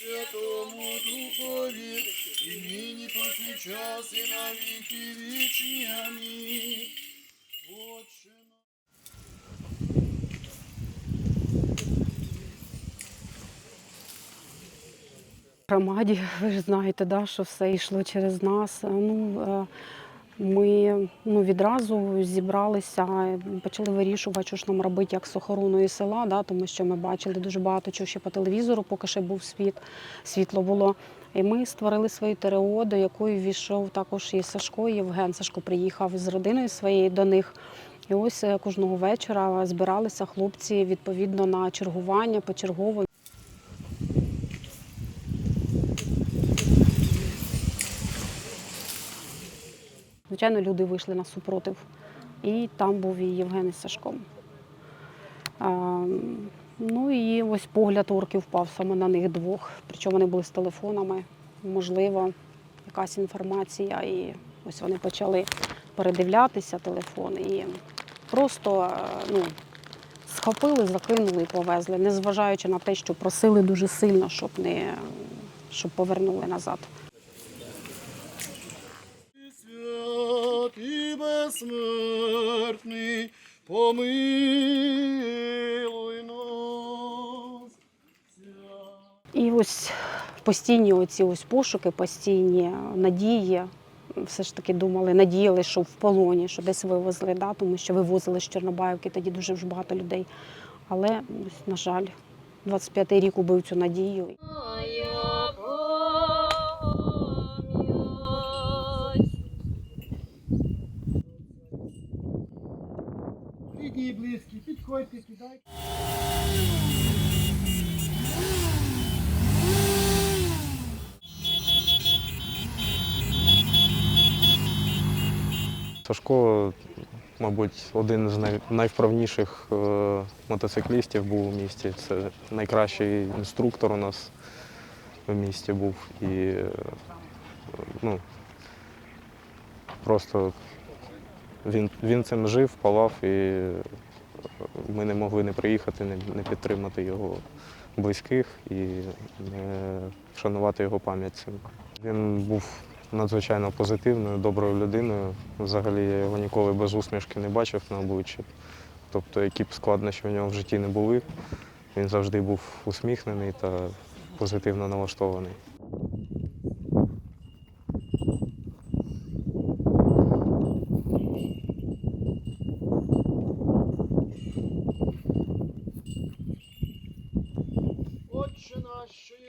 Святому Духові, і нині повсякчас, і на віки вічні. Амінь. Громаді, ви ж знаєте, да, що все йшло через нас. Ну, ми ну, відразу зібралися, почали вирішувати, що ж нам робити як з охороною села, да, тому що ми бачили дуже багато чого ще по телевізору, поки ще був світ, світло було. І ми створили свою ТРО, до якої війшов також і Сашко, і Євген. Сашко приїхав з родиною своєю до них. І ось е, кожного вечора збиралися хлопці відповідно на чергування, почергово. Звичайно, люди вийшли на супротив. І там був і Євген із Сашком. А, ну і ось погляд орків впав саме на них двох. Причому вони були з телефонами. Можливо, якась інформація. І ось вони почали передивлятися телефони і просто е, ну, схопили, закинули і повезли, незважаючи на те, що просили дуже сильно, щоб не щоб повернули назад. Свят і безсмертний, помилуй нас. І ось постійні оці ось пошуки, постійні надії. Все ж таки думали, надіяли, що в полоні, що десь вивезли, да, тому що вивозили з Чорнобаївки тоді дуже ж багато людей. Але, ось, на жаль, 25-й рік убив цю надію. Близькі, підходьте, кидайте. Сашко, мабуть, один з найвправніших е, мотоциклістів був у місті. Це найкращий інструктор у нас в місті був. І е, ну, просто він, він цим жив, палав, і ми не могли не приїхати, не, підтримати його близьких і не вшанувати його пам'ять. Він був надзвичайно позитивною, доброю людиною. Взагалі я його ніколи без усмішки не бачив на обличчі. Тобто, які б складнощі в нього в житті не були, він завжди був усміхнений та позитивно налаштований. Sure.